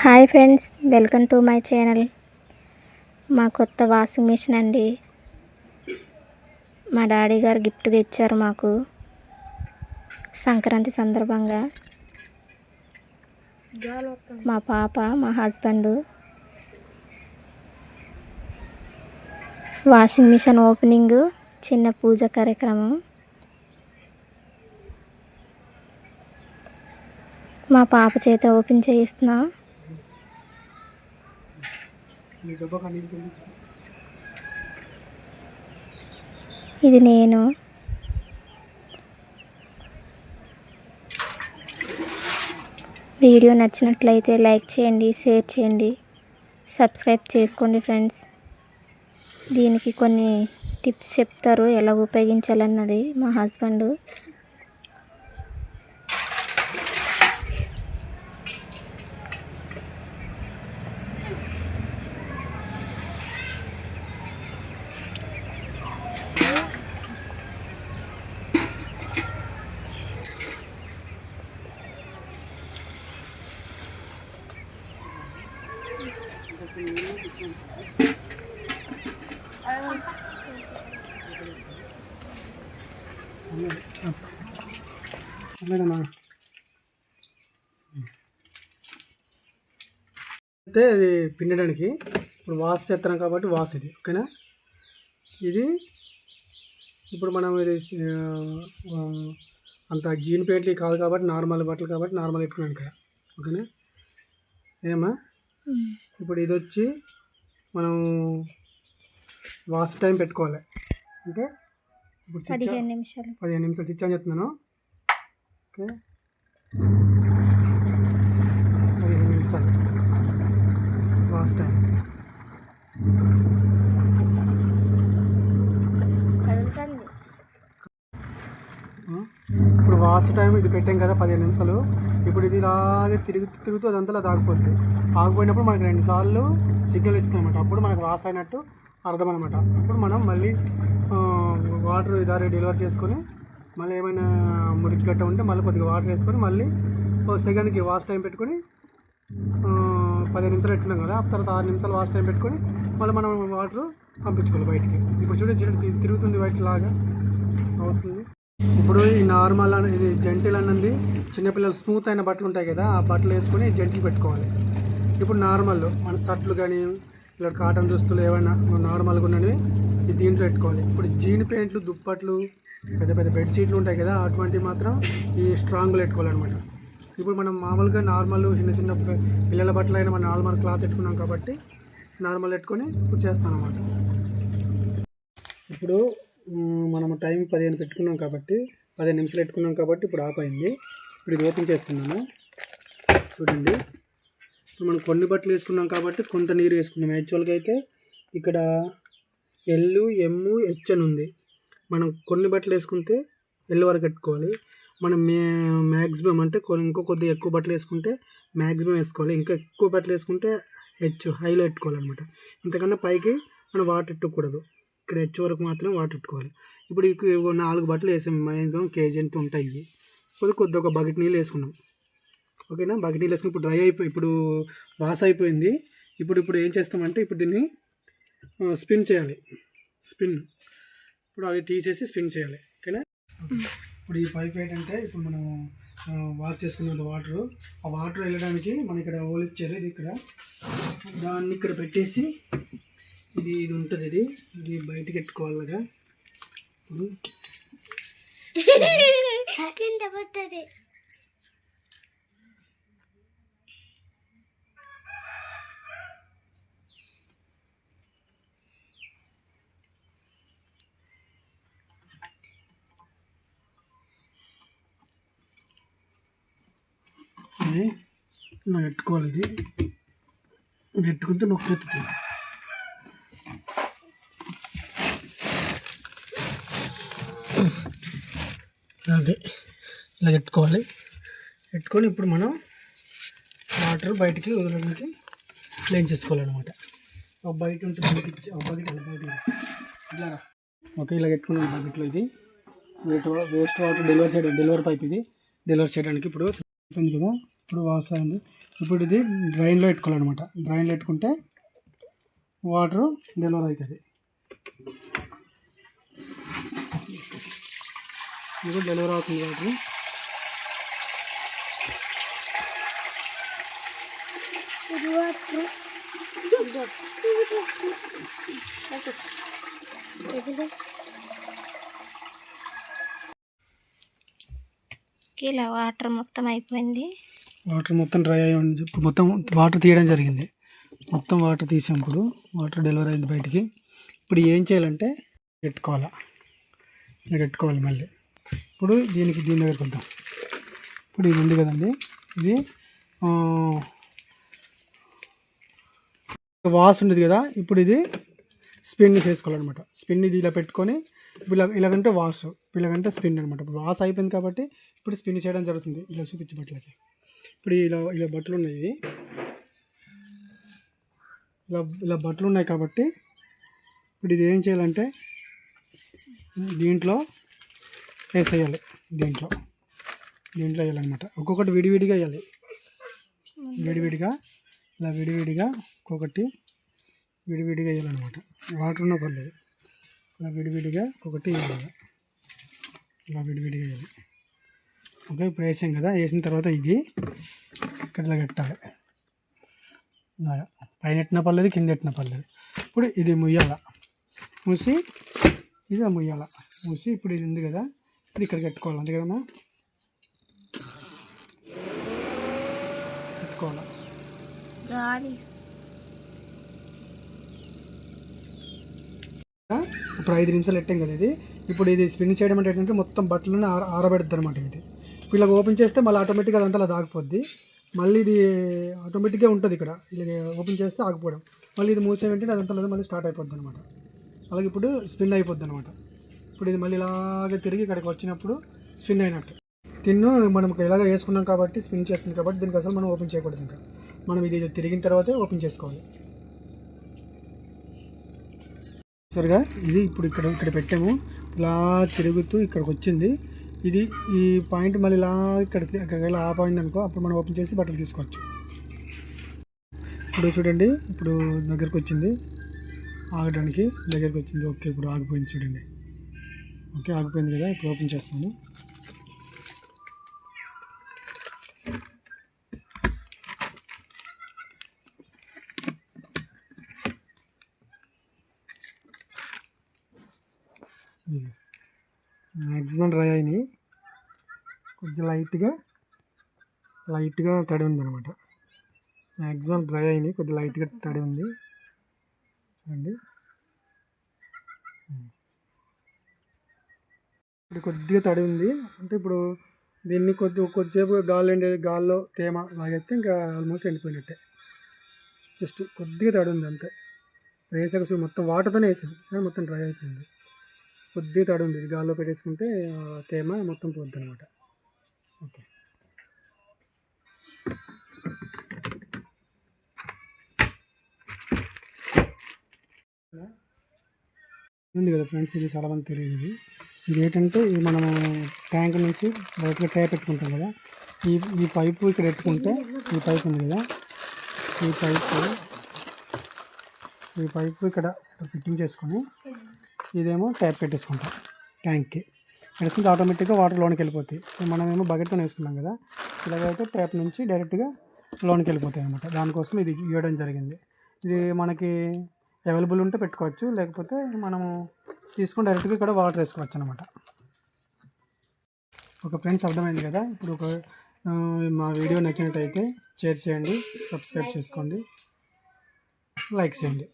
Hi friends welcome to my channel మా కొత్త washing machine అండి. మా డాడీ గారు గిఫ్ట్గా ఇచ్చారు మాకు. సంక్రాంతి సందర్భంగా. మా పాప మా హస్బెండ్ వాషింగ్ మిషన్ ఓపెనింగ్ చిన్న పూజ కార్యక్రమం. మా పాప చేత ఓపెన్ చేయిస్తున్నాం. ఇది నేను. వీడియో నచ్చినట్లయితే లైక్ చేయండి షేర్ చేయండి సబ్స్క్రైబ్ చేసుకోండి ఫ్రెండ్స్. దీనికి కొన్ని టిప్స్ చెప్తారు ఎలా ఉపయోగించాలన్నది మా హస్బెండ్. అట్లేదమ్మా అయితే ఇది పిండడానికి ఇప్పుడు వాస్ చేస్తున్నాం కాబట్టి వాస్ ఇది ఓకేనా? ఇది ఇప్పుడు మనం ఇది అంత జీన్ పెయింట్లు కాదు కాబట్టి నార్మల్ బట్టలు కాబట్టి నార్మల్ పెట్టుకున్నాను ఇక్కడ ఓకేనా? ఏమా? ఇప్పుడు ఇది వచ్చి మనం వాష్ టైం పెట్టుకోవాలి. అంటే ఇప్పుడు పదిహేను నిమిషాలు. పదిహేను నిమిషాలు అని చెప్తున్నాను. ఓకే. పదిహేను నిమిషాలు. లాస్ట్ టైం ఇప్పుడు వాచ్ టైం ఇది పెట్టాం కదా పదిహేను నిమిషాలు. ఇప్పుడు ఇది ఇలాగే తిరుగు తిరుగుతూ అదంతా ఆగిపోద్ది ఆగిపోయినప్పుడు మనకి రెండు సార్లు సిగ్నల్ ఇస్తుంది అనమాట అప్పుడు మనకు వాష్ అయినట్టు అర్థం అనమాట అప్పుడు మనం మళ్ళీ వాటర్ ఇదారి డెలివర్ చేసుకొని మళ్ళీ ఏమైనా మురికి గట్ట ఉంటే మళ్ళీ కొద్దిగా వాటర్ వేసుకొని మళ్ళీ ఓ సెకండ్కి వాష్ టైం పెట్టుకొని పది పదిహేను నిమిషాలు పెట్టుకున్నాం కదా ఆ తర్వాత ఆరు నిమిషాలు వాష్ టైం పెట్టుకొని మళ్ళీ మనం వాటర్ పంపించుకోవాలి బయటికి. ఇప్పుడు చూడండి చూడండి తిరుగుతుంది బయట లాగా అవుతుంది. ఇప్పుడు ఈ నార్మల్ అనేది ఇది జంటిల్ అన్నది చిన్నపిల్లలు స్మూత్ అయిన బట్టలు ఉంటాయి కదా ఆ బట్టలు వేసుకొని జంటిల్ పెట్టుకోవాలి. ఇప్పుడు నార్మల్ మన షర్ట్లు కానీ ఇలా కాటన్ దుస్తులు ఏమైనా నార్మల్గా ఉన్నవి ఇది దీంట్లో పెట్టుకోవాలి. ఇప్పుడు జీన్ ప్యాంట్లు దుప్పట్లు పెద్ద పెద్ద బెడ్షీట్లు ఉంటాయి కదా అటువంటివి మాత్రం ఈ స్ట్రాంగ్లో పెట్టుకోవాలన్నమాట. ఇప్పుడు మనం మామూలుగా నార్మల్ చిన్న చిన్న పిల్లల బట్టలు అయినా మనం నార్మల్ క్లాత్ పెట్టుకున్నాం కాబట్టి నార్మల్ పెట్టుకొని ఇప్పుడు చేస్తాం అనమాట ఇప్పుడు మనం టైం పదిహేను పెట్టుకున్నాం కాబట్టి పదిహేను నిమిషాలు పెట్టుకున్నాం కాబట్టి ఇప్పుడు ఆఫ్ అయింది ఇప్పుడు ఇది ఓపెన్ చేస్తున్నాను. చూడండి. మనం కొన్ని బట్టలు వేసుకున్నాం కాబట్టి కొంత నీరు వేసుకున్నాం. యాక్చువల్గా అయితే ఇక్కడ ఎల్ ఎమ్ము హెచ్ అని ఉంది. మనం కొన్ని బట్టలు వేసుకుంటే ఎల్లు వరకు పెట్టుకోవాలి. మనం మే మ్యాక్సిమం అంటే ఇంకో కొద్దిగా ఎక్కువ బట్టలు వేసుకుంటే మ్యాక్సిమం వేసుకోవాలి. ఇంకా ఎక్కువ బట్టలు వేసుకుంటే హెచ్ హైలో పెట్టుకోవాలన్నమాట. ఇంతకన్నా పైకి మనం వాటర్ పెట్టుకోకూడదు ఇక్కడ హెచ్ వరకు మాత్రం వాటర్ పెట్టుకోవాలి. ఇప్పుడు నాలుగు బట్టలు వేసాం. మ్యాక్సిమం కేజీ అంటూ ఉంటాయి. ఇవి కొద్ది కొద్ది ఒక బకెట్ నీళ్ళు వేసుకున్నాం. ఓకేనా? బకెట్ నీళ్ళు వేసుకుని ఇప్పుడు డ్రై అయిపోయి ఇప్పుడు వాష్ అయిపోయింది. ఇప్పుడు ఇప్పుడు ఏం చేస్తామంటే ఇప్పుడు దీన్ని స్పిన్ చేయాలి. స్పిన్ ఇప్పుడు అవి తీసేసి స్పిన్ చేయాలి. ఓకేనా? ఇప్పుడు ఈ పైప్ ఏంటంటే ఇప్పుడు మనం వాష్ చేసుకున్నంత వాటర్ ఆ వాటర్ వెళ్ళడానికి మన ఇక్కడ హోల్ ఇచ్చారు. ఇది ఇక్కడ. దాన్ని ఇక్కడ పెట్టేసి ఇది ఇది ఉంటుంది ఇది. ఇది బయటికి పెట్టుకోవాలిగా ఇప్పుడు ఇది. ఇలా పెట్టుకోవాలి ఇది. పెట్టుకుంటే నొక్కెత్తుతుంది అదే. ఇలా పెట్టుకోవాలి. పెట్టుకొని ఇప్పుడు మనం వాటర్ బయటికి వదలడానికి క్లీన్ చేసుకోవాలన్నమాట. ఒక బయట ఉంటుంది బయట ఒక బకెట్ బయట ఇలా ఓకే ఇలా పెట్టుకున్నాం బకెట్లో ఇది. వేస్ట్ వాటర్ డెలివరీ చేయడం డెలివరీ పైప్ ఇది. డెలివరీ చేయడానికి ఇప్పుడు కదా ఇప్పుడు అయింది ఇప్పుడు ఇది డ్రైన్లో పెట్టుకోవాలన్నమాట. డ్రైన్లో పెట్టుకుంటే వాటర్ డెలివర్ అవుతుంది. ఇది డెలివర్ అవుతుంది వాటర్. ఇలా వాటర్ మొత్తం అయిపోయింది. వాటర్ మొత్తం డ్రై అయ్యి ఇప్పుడు మొత్తం వాటర్ తీయడం జరిగింది. మొత్తం వాటర్ తీసాం ఇప్పుడు వాటర్ డెలివరీ అయింది బయటికి. ఇప్పుడు ఏం చేయాలంటే పెట్టుకోవాలా? ఇలా పెట్టుకోవాలి మళ్ళీ. ఇప్పుడు దీనికి దీని దగ్గరికి వద్దాం. ఇప్పుడు ఇది ఉంది కదండి. ఇది వాస్ ఉండేది కదా. ఇప్పుడు ఇది స్పిన్ చేసుకోవాలన్నమాట. స్పిన్ ఇది ఇలా పెట్టుకొని ఇలా ఇలాగంటే వాష్ ఇలాగంటే స్పిన్ అనమాట ఇప్పుడు వాష్ అయిపోయింది కాబట్టి ఇప్పుడు స్పిన్ చేయడం జరుగుతుంది. ఇలా చూపించబట్లకి ఇప్పుడు ఇలా ఇలా బట్టలు ఉన్నాయి. ఇలా ఇలా బట్టలు ఉన్నాయి కాబట్టి ఇప్పుడు ఇది ఏం చేయాలంటే దీంట్లో వేసేయాలి. దీంట్లో దీంట్లో వేయాలన్నమాట. ఒక్కొక్కటి విడివిడిగా వేయాలి. విడివిడిగా ఇలా విడివిడిగా ఒక్కొక్కటి విడివిడిగా వేయాలన్నమాట. వాటర్ ఉన్న పర్లేదు. ఇలా విడివిడిగా ఒక్కొక్కటి వేయాలి. ఇలా విడివిడిగా వేయాలి. ఓకే ఇప్పుడు వేసాం కదా వేసిన తర్వాత ఇది ఇక్కడ ఇలా పైన ఎట్టిన పర్లేదు కింద ఎట్టిన పర్లేదు. ఇప్పుడు ఇది ముయ్యాల. మూసి ఇది ముయ్యాల. మూసి ఇప్పుడు ఇది ఉంది కదా ఇది ఇక్కడ కట్టుకోవాలి అంతే కదమ్మా? ఇప్పుడు ఐదు నిమిషాలు పెట్టాం కదా ఇది. ఇప్పుడు ఇది స్పిన్ చేయడం అంటే ఏంటంటే మొత్తం బట్టలను ఆర ఆరబెడుతుంది అనమాట ఇది. ఇలా ఓపెన్ చేస్తే మళ్ళీ ఆటోమేటిక్గా అదంతా అలా ఆగిపోద్ది. మళ్ళీ ఇది ఆటోమేటిక్గా ఉంటుంది ఇక్కడ. ఇలా ఓపెన్ చేస్తే ఆగిపోవడం. మళ్ళీ ఇది మూసే వెంటనే అదంతా మళ్ళీ స్టార్ట్ అయిపోద్ది అనమాట అలాగే ఇప్పుడు స్పిన్ అయిపోద్ది అనమాట ఇప్పుడు ఇది మళ్ళీ ఇలాగే తిరిగి ఇక్కడికి వచ్చినప్పుడు స్పిన్ అయినట్టు. తిన్ను మనం ఇలాగ వేసుకున్నాం కాబట్టి స్పిన్ చేస్తుంది కాబట్టి దీనికి అసలు మనం ఓపెన్ చేయకూడదు ఇంకా. మనం ఇది తిరిగిన తర్వాతే ఓపెన్ చేసుకోవాలి. సరిగా? ఇది ఇప్పుడు ఇక్కడ ఇక్కడ పెట్టాము. ఇలా తిరుగుతూ ఇక్కడికి వచ్చింది. ఇది ఈ పాయింట్ మళ్ళీ ఇలా ఇక్కడికి అక్కడికి ఇలా ఆఫ్ అనుకో అప్పుడు మనం ఓపెన్ చేసి బట్టలు తీసుకోవచ్చు. ఇప్పుడు చూడండి ఇప్పుడు దగ్గరకు వచ్చింది. ఆగడానికి దగ్గరకు వచ్చింది. ఓకే ఇప్పుడు ఆగిపోయింది చూడండి. ఓకే ఆగిపోయింది కదా ఇప్పుడు ఓపెన్ చేస్తాను మ్యాక్సిమం డ్రై అయినాయి. కొంచెం లైట్గా లైట్గా తడి ఉందన్నమాట. మ్యాక్సిమం డ్రై అయినాయి కొద్దిగా లైట్గా తడి ఉంది. చూడండి. ఇప్పుడు కొద్దిగా తడి ఉంది. అంటే ఇప్పుడు దీన్ని కొద్ది కొద్దిసేపు గాలి ఎండే గాల్లో తేమ లాగైతే ఇంకా ఆల్మోస్ట్ ఎండిపోయినట్టే. జస్ట్ కొద్దిగా తడి ఉంది అంతే. వేసాక మొత్తం వాటర్తోనే వేసాం. కానీ మొత్తం డ్రై అయిపోయింది. కొద్దిగా తడి ఉంది. ఇది గాల్లో పెట్టేసుకుంటే తేమ మొత్తం పోద్ది అనమాట ఓకే. ఉంది కదా ఫ్రెండ్స్ ఇది చాలా మంది తెలియదు ఇది. ఇది ఏంటంటే ఇది మనము ట్యాంక్ నుంచి డైరెక్ట్గా ట్యాప్ పెట్టుకుంటాం కదా. ఈ ఈ పైపు ఇక్కడ పెట్టుకుంటే ఈ పైపు ఉంది కదా. ఈ పైపు ఈ పైపు ఇక్కడ ఫిట్టింగ్ చేసుకొని ఇదేమో ట్యాప్ పెట్టేసుకుంటాం ట్యాంక్కి. పెట్టేసుకుంటే ఆటోమేటిక్గా వాటర్ లోనికి వెళ్ళిపోతాయి. మనమేమో బకెట్తో వేసుకున్నాం కదా ఇలాగైతే ట్యాప్ నుంచి డైరెక్ట్గా లోనికి వెళ్ళిపోతాయి అనమాట దానికోసం ఇది ఇవ్వడం జరిగింది. ఇది మనకి అవైలబుల్ ఉంటే పెట్టుకోవచ్చు లేకపోతే మనము తీసుకుని డైరెక్ట్గా ఇక్కడ వాటర్ వేసుకోవచ్చు అనమాట ఒక ఫ్రెండ్స్ అర్థమైంది కదా ఇప్పుడు ఒక మా వీడియో నచ్చినట్టయితే షేర్ చేయండి సబ్స్క్రైబ్ చేసుకోండి లైక్ చేయండి.